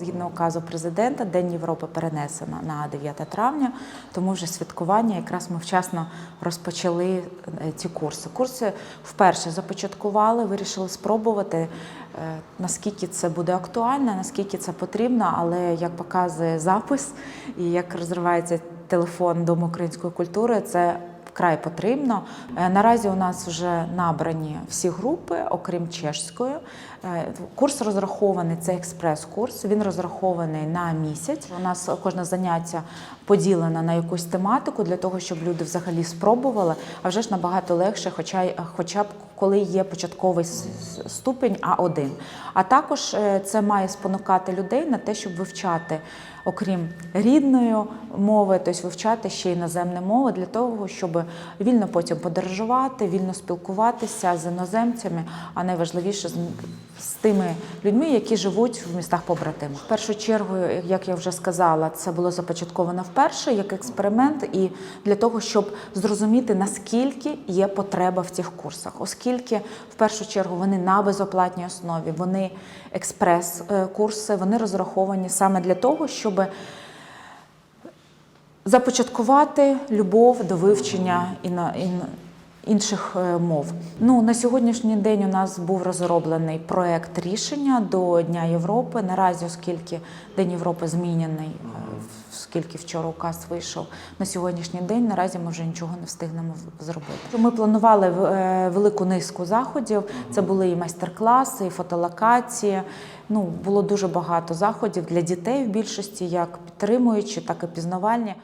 Згідно указу президента, День Європи перенесено на 9 травня, тому вже святкування якраз ми вчасно розпочали е, ці курси. Курси вперше започаткували, вирішили спробувати, е, наскільки це буде актуально, наскільки це потрібно, але як показує запис і як розривається телефон Дому української культури, це вкрай потрібно. Е, Наразі у нас вже набрані всі групи, окрім чешської. Е, Курс розрахований, це експрес-курс. Він розрахований на місяць. У нас кожне заняття поділено на якусь тематику для того, щоб люди взагалі спробували. А вже ж набагато легше, хоча, й- хоча б коли є початковий с- с- А1. А також е, це має спонукати людей на те, щоб вивчати, окрім рідної мови, тобто вивчати ще іноземні мови для того, щоб вільно потім подорожувати, вільно спілкуватися з іноземцями, а найважливіше з, тими людьми, які живуть в містах побратимах. В першу чергу, як я вже сказала, це було започатковано вперше як експеримент, і для того, щоб зрозуміти наскільки є потреба в цих курсах, оскільки в першу чергу вони на безоплатній основі, вони експрес-курси, вони розраховані саме для того, щоб започаткувати любов до вивчення ін- інших е, мов. Ну на сьогоднішній день у нас був розроблений проект рішення до Дня Європи. Наразі, оскільки День Європи змінений, е, оскільки вчора указ вийшов на сьогоднішній день, наразі ми вже нічого не встигнемо зробити. Ми планували е, велику низку заходів. Це були і майстер-класи, і фотолокації. Ну було дуже багато заходів для дітей в більшості, як підтримуючі, так і пізнавальні.